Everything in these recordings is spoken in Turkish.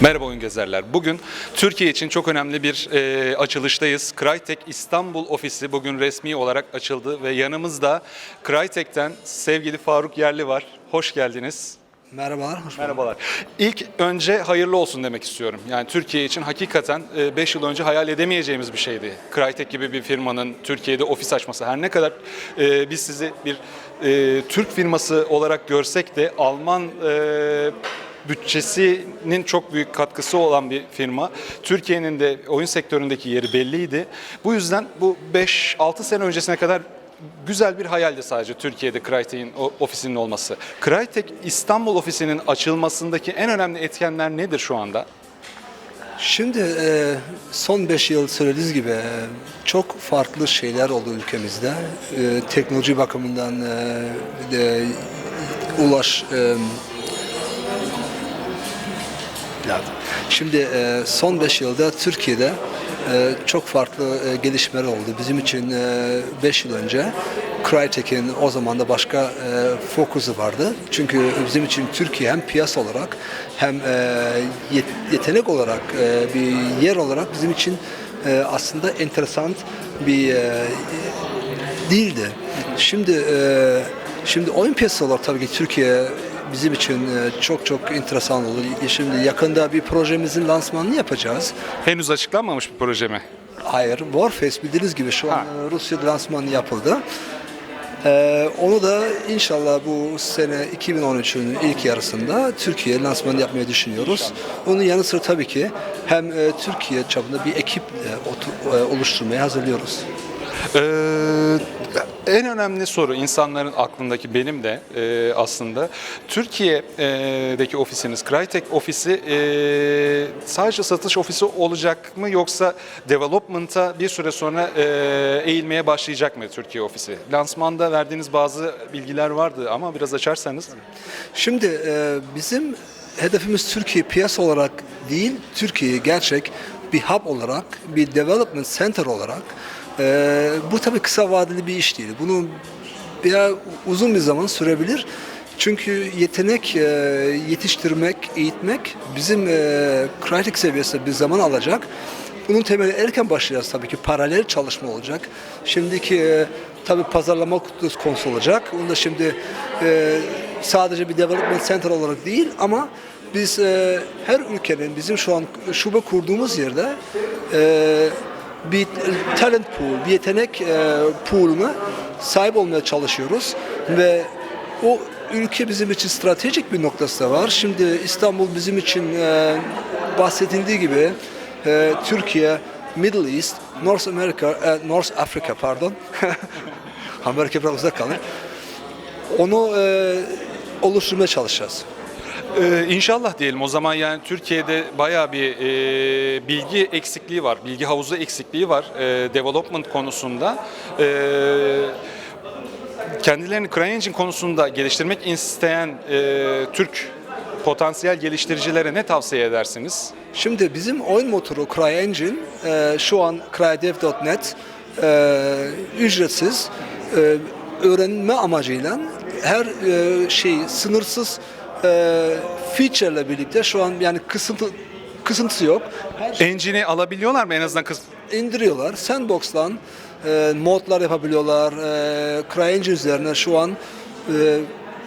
Merhaba oyun gezerler. Bugün Türkiye için çok önemli bir e, açılıştayız. Crytek İstanbul ofisi bugün resmi olarak açıldı ve yanımızda Crytek'ten sevgili Faruk Yerli var. Hoş geldiniz. Merhabalar, hoş. Merhabalar. İlk önce hayırlı olsun demek istiyorum. Yani Türkiye için hakikaten 5 yıl önce hayal edemeyeceğimiz bir şeydi. Crytek gibi bir firmanın Türkiye'de ofis açması. Her ne kadar e, biz sizi bir e, Türk firması olarak görsek de Alman e, bütçesinin çok büyük katkısı olan bir firma. Türkiye'nin de oyun sektöründeki yeri belliydi. Bu yüzden bu 5-6 sene öncesine kadar güzel bir hayaldi sadece Türkiye'de Crytek'in ofisinin olması. Crytek İstanbul ofisinin açılmasındaki en önemli etkenler nedir şu anda? Şimdi e, son 5 yıl söylediğiniz gibi e, çok farklı şeyler oldu ülkemizde. E, teknoloji bakımından ulaş lazım. Şimdi e, son 5 yılda Türkiye'de e, çok farklı e, gelişmeler oldu. Bizim için 5 yıl önce Crytek'in o zaman da başka fokusu vardı. Çünkü bizim için Türkiye hem piyasa olarak hem yet- yetenek olarak bir yer olarak bizim için aslında enteresan bir değildi. Şimdi şimdi oyun piyasası olarak tabii ki Türkiye bizim için e, çok çok enteresan olur. Şimdi yakında bir projemizin lansmanını yapacağız. Henüz açıklanmamış bir proje mi? Hayır, Warface bildiğiniz gibi şu an Ha. e, Rusya'da lansmanı yapıldı. E, onu da inşallah bu sene 2013'ün ilk yarısında Türkiye lansmanı yapmayı düşünüyoruz. Onun yanı sıra tabii ki hem e, Türkiye çapında bir ekip e, otur- e, oluşturmaya hazırlıyoruz. Ee, en önemli soru insanların aklındaki benim de e, aslında Türkiye'deki ofisiniz Crytek ofisi e, sadece satış ofisi olacak mı yoksa development'a bir süre sonra e, eğilmeye başlayacak mı Türkiye ofisi? Lansmanda verdiğiniz bazı bilgiler vardı ama biraz açarsanız. Şimdi e, bizim hedefimiz Türkiye piyasa olarak değil, Türkiye gerçek bir hub olarak, bir development center olarak. E, bu tabii kısa vadeli bir iş değil. Bunu biraz uzun bir zaman sürebilir. Çünkü yetenek e, yetiştirmek, eğitmek bizim e, kritik seviyesinde bir zaman alacak. Bunun temeli erken başlayacağız tabii ki. Paralel çalışma olacak. Şimdiki e, tabii pazarlama konusu olacak. Onu da şimdi e, sadece bir development center olarak değil ama biz e, her ülkenin bizim şu an şube kurduğumuz yerde e, bir talent pool, bir yetenek e, pool'una sahip olmaya çalışıyoruz ve o ülke bizim için stratejik bir noktası da var. Şimdi İstanbul bizim için e, bahsedildiği gibi e, Türkiye, Middle East, North America, e, North Africa pardon. Amerika biraz uzak kalır. Onu e, oluşturmaya çalışacağız. Ee, inşallah diyelim o zaman yani Türkiye'de bayağı bir e, bilgi eksikliği var, bilgi havuzu eksikliği var e, development konusunda. E, kendilerini CryEngine konusunda geliştirmek isteyen e, Türk potansiyel geliştiricilere ne tavsiye edersiniz? Şimdi bizim oyun motoru CryEngine e, şu an cryodev.net e, ücretsiz e, öğrenme amacıyla her e, şey sınırsız e, feature ile birlikte şu an yani kısıntı kısıntısı yok. Her şey Engine'i alabiliyorlar mı en azından kız? indiriyorlar. Sandbox'tan e, modlar yapabiliyorlar. E, CryEngine üzerine şu an e,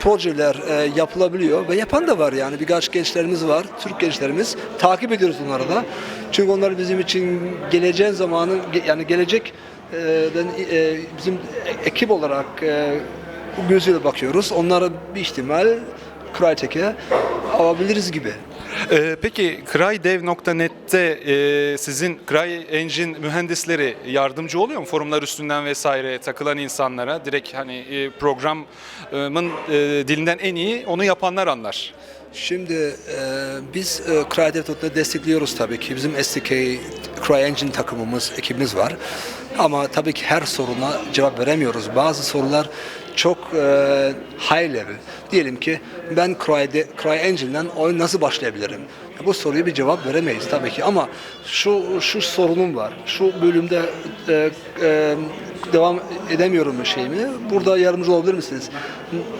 projeler e, yapılabiliyor ve yapan da var yani birkaç gençlerimiz var, Türk gençlerimiz. Takip ediyoruz onları da. Çünkü onlar bizim için geleceğin zamanı ge- yani gelecek e, den- e, bizim ekip olarak e, bu gözüyle bakıyoruz. Onlara bir ihtimal Crytek'e alabiliriz gibi. Ee, peki crydev.net'te e, sizin CryEngine mühendisleri yardımcı oluyor mu forumlar üstünden vesaire takılan insanlara? Direkt hani e, programın e, dilinden en iyi onu yapanlar anlar. Şimdi e, biz e, CryDev.net'i destekliyoruz tabii ki. Bizim SDK CryEngine takımımız, ekibimiz var. Ama tabii ki her soruna cevap veremiyoruz. Bazı sorular çok e, high level. Diyelim ki ben Cryde- CryEngine'den oyun nasıl başlayabilirim? Bu soruya bir cevap veremeyiz tabii ki ama şu şu sorunum var. Şu bölümde e, e, devam edemiyorum şeyimi. Burada yardımcı olabilir misiniz?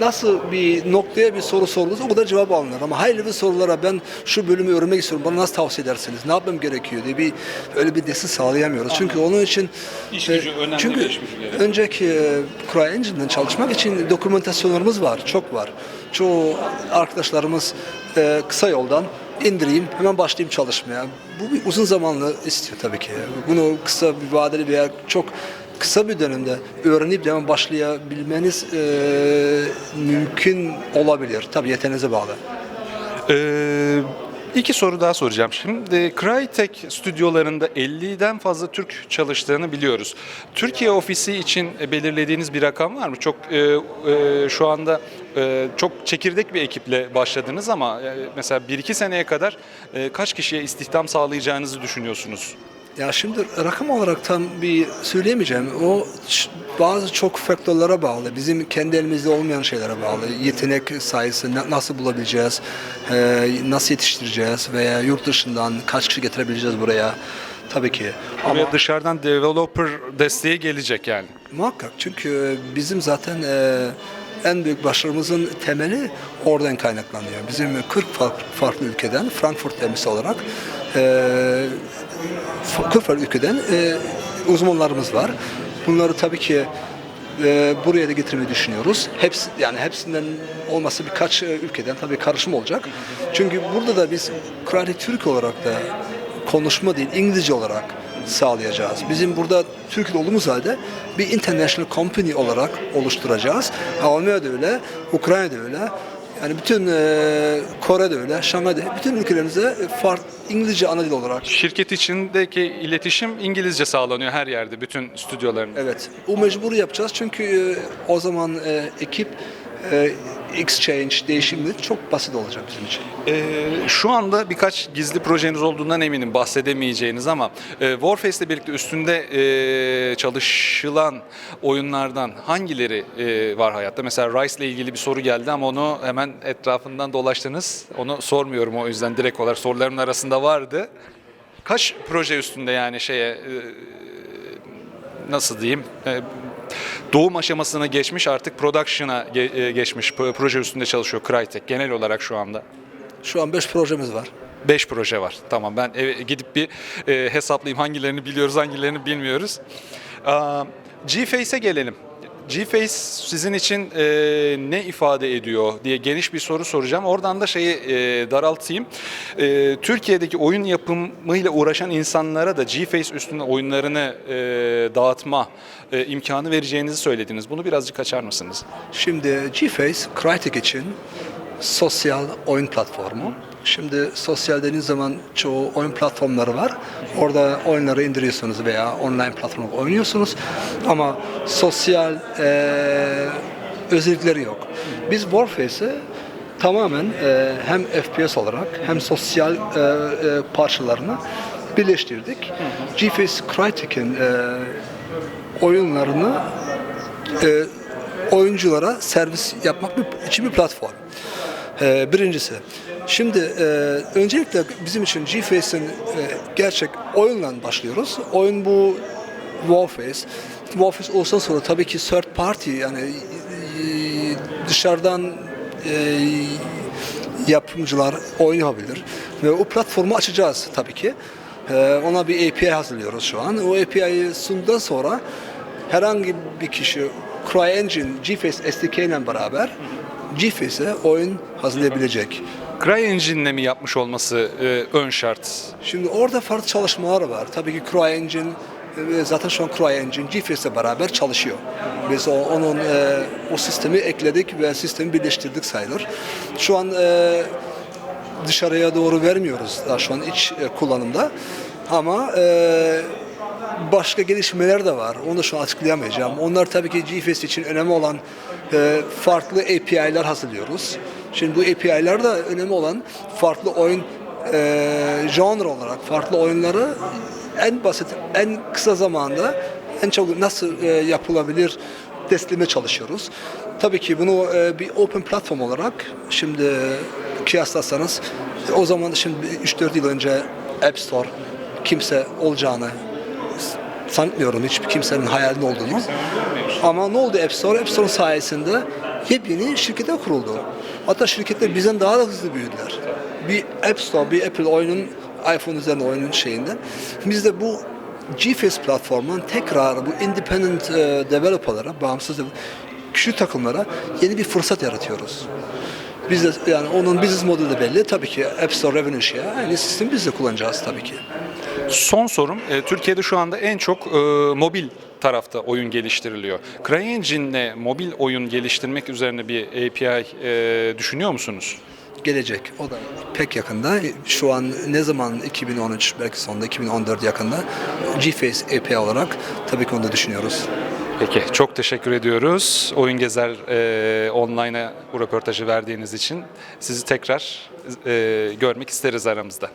Nasıl bir noktaya bir soru sorulursa o kadar cevap alınır ama hayırlı bir sorulara ben şu bölümü öğrenmek istiyorum. Bana nasıl tavsiye edersiniz? Ne yapmam gerekiyor diye bir öyle bir destek sağlayamıyoruz. Çünkü onun için İş e, gücü önemli çünkü iş gücü önceki e, CryEngine'den çalışmak için dokumentasyonlarımız var. Çok var. Çoğu arkadaşlarımız e, kısa yoldan indireyim, hemen başlayayım çalışmaya. Bu bir uzun zamanlı istiyor tabii ki. Bunu kısa bir vadeli veya çok kısa bir dönemde öğrenip hemen başlayabilmeniz e, mümkün olabilir. Tabii yeteneğinize bağlı. Ee, iki soru daha soracağım. Şimdi Crytek stüdyolarında 50'den fazla Türk çalıştığını biliyoruz. Türkiye ofisi için belirlediğiniz bir rakam var mı? Çok e, e, şu anda e, çok çekirdek bir ekiple başladınız ama e, mesela 1-2 seneye kadar e, kaç kişiye istihdam sağlayacağınızı düşünüyorsunuz? Ya şimdi rakam olarak tam bir söyleyemeyeceğim. O bazı çok faktörlere bağlı. Bizim kendi elimizde olmayan şeylere bağlı. Yetenek sayısı na- nasıl bulabileceğiz, e, nasıl yetiştireceğiz veya yurt dışından kaç kişi getirebileceğiz buraya. Tabii ki. Ama Buraya dışarıdan developer desteği gelecek yani. muhakkak çünkü bizim zaten e, en büyük başarımızın temeli oradan kaynaklanıyor. Bizim 40 farklı, ülkeden Frankfurt temsilcisi olarak e, 40 farklı ülkeden e, uzmanlarımız var. Bunları tabii ki e, buraya da getirmeyi düşünüyoruz. Hepsi yani hepsinden olmasa birkaç e, ülkeden tabii karışım olacak. Çünkü burada da biz Kreatif Türk olarak da konuşma değil İngilizce olarak sağlayacağız. Bizim burada Türkiye'de olduğumuz halde bir international company olarak oluşturacağız. Almanya'da öyle, Ukrayna'da öyle. Yani bütün e, Kore'de öyle, Şangay'da bütün ülkelerimize farklı İngilizce ana dil olarak Şirket içindeki iletişim İngilizce sağlanıyor her yerde, bütün stüdyoların. Evet, o mecbur yapacağız çünkü e, o zaman e, ekip e, exchange, değişimleri çok basit olacak bizim için. Ee, şu anda birkaç gizli projeniz olduğundan eminim bahsedemeyeceğiniz ama e, Warface'le birlikte üstünde e, çalışılan oyunlardan hangileri e, var hayatta? Mesela Rice ile ilgili bir soru geldi ama onu hemen etrafından dolaştınız. Onu sormuyorum o yüzden direkt olarak sorularımın arasında vardı. Kaç proje üstünde yani şeye e, nasıl diyeyim? E, doğum aşamasına geçmiş artık production'a ge- e, geçmiş pro- proje üstünde çalışıyor Crytek genel olarak şu anda. Şu an 5 projemiz var. 5 proje var. Tamam ben eve gidip bir e, hesaplayayım hangilerini biliyoruz hangilerini bilmiyoruz. Aa, GFace'e gelelim. GFace sizin için e, ne ifade ediyor diye geniş bir soru soracağım. Oradan da şeyi e, daraltayım. E, Türkiye'deki oyun yapımıyla uğraşan insanlara da GFace üstünde oyunlarını e, dağıtma e, imkanı vereceğinizi söylediniz. Bunu birazcık açar mısınız? Şimdi GFace, Crytek için sosyal oyun platformu. Şimdi sosyal dediğiniz zaman çoğu oyun platformları var. Orada oyunları indiriyorsunuz veya online platformda oynuyorsunuz. Ama sosyal eee, özellikleri yok. Biz Warface'i tamamen eee, hem FPS olarak hem sosyal eee, eee, parçalarını birleştirdik. GFace Crytek'in eee, oyunlarını e, oyunculara servis yapmak için bir platform. E, birincisi. Şimdi e, öncelikle bizim için GFace'in e, gerçek oyunla başlıyoruz. Oyun bu Warface. Warface olsan sonra tabii ki third party yani e, dışarıdan yapımcılar oynayabilir ve o platformu açacağız tabii ki. Ona bir API hazırlıyoruz şu an. O API'yi sunduğundan sonra herhangi bir kişi CryEngine GFace SDK ile beraber GFace'e oyun hazırlayabilecek. CryEngine'le mi yapmış olması e, ön şart? Şimdi orada farklı çalışmalar var. Tabii ki CryEngine e, zaten şu an CryEngine GFace'le beraber çalışıyor. Biz o, onun e, o sistemi ekledik ve sistemi birleştirdik sayılır. Şu an e, dışarıya doğru vermiyoruz daha şu an iç e, kullanımda. Ama e, başka gelişmeler de var. Onu da şu an açıklayamayacağım. Onlar tabii ki GFace için önemli olan e, farklı API'ler hazırlıyoruz. Şimdi bu API'ler de önemli olan farklı oyun e, genre olarak farklı oyunları en basit, en kısa zamanda en çok nasıl e, yapılabilir testlemeye çalışıyoruz. Tabii ki bunu e, bir open platform olarak şimdi kıyaslarsanız e, o zaman şimdi 3-4 yıl önce App Store kimse olacağını sanmıyorum hiç kimsenin hayalinde olduğunu. Ama ne oldu App Store? App Store sayesinde yepyeni şirketler kuruldu. Hatta şirketler bizden daha da hızlı büyüdüler. Bir App Store, bir Apple oyunun iPhone üzerinde oyunun şeyinde. Biz de bu GeForce platformunun tekrar bu independent e, developerlara, bağımsız küçük takımlara yeni bir fırsat yaratıyoruz. Biz de yani onun business modeli de belli. Tabii ki App Store Revenue Share aynı sistemi biz de kullanacağız tabii ki. Son sorum, e, Türkiye'de şu anda en çok e, mobil tarafta oyun geliştiriliyor. CryEngine'le mobil oyun geliştirmek üzerine bir API e, düşünüyor musunuz? gelecek. O da pek yakında. Şu an ne zaman 2013 belki sonunda 2014 yakında GFace API olarak tabii ki onu da düşünüyoruz. Peki, çok teşekkür ediyoruz. Oyun Gezer e, online'a bu röportajı verdiğiniz için sizi tekrar e, görmek isteriz aramızda.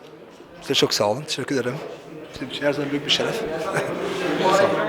Size çok sağ olun. Teşekkür ederim. Bizim için her zaman büyük bir şeref. sağ olun.